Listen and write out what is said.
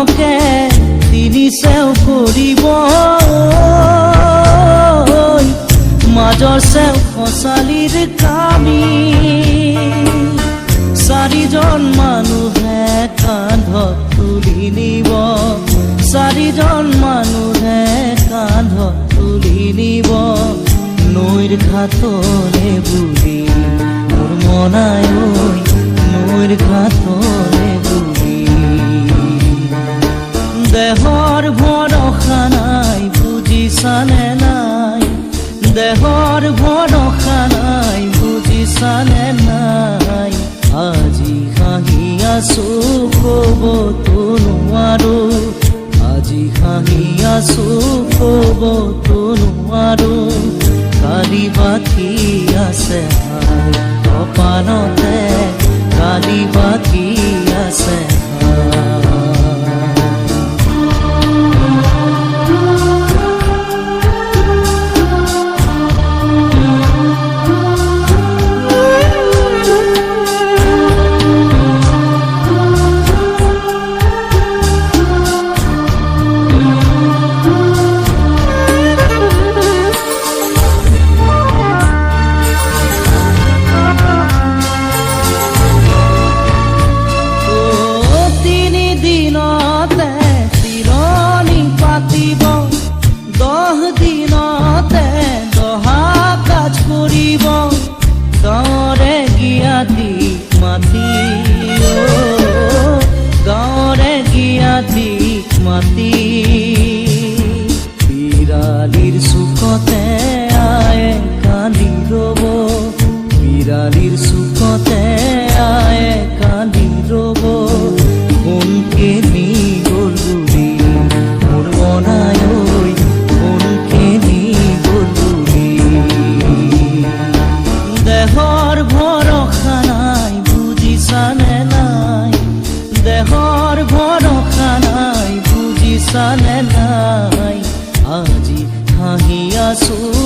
তিনি তিরিশেও কৰিব মাজৰ চেও খচালিৰ কামি। চাৰিজন মানুহে কান্ধত তুলি নিব। চাৰিজন মানুহে কান্ধত তুলি নিব। নৈৰ ঘাটৰে বুলি মোৰ মনাই বুজিছানে নাই। আজি হাঁহি আছো ক'বতো নোৱাৰো আজি হাঁহি আছো ক'বতো নোৱাৰো কালি বাকী আছে কপালতে কালি বাকী জ্ঞাতি মাতি গাঁৱৰে জ্ঞাতি মাতি বিৰালিৰ চুকতে আয়ে কান্দি ৰ'ব বিৰালিৰ চুকতে আয়ে কান্দি ৰ'ব বুজিছানে নাই আজি হাঁহি আছো।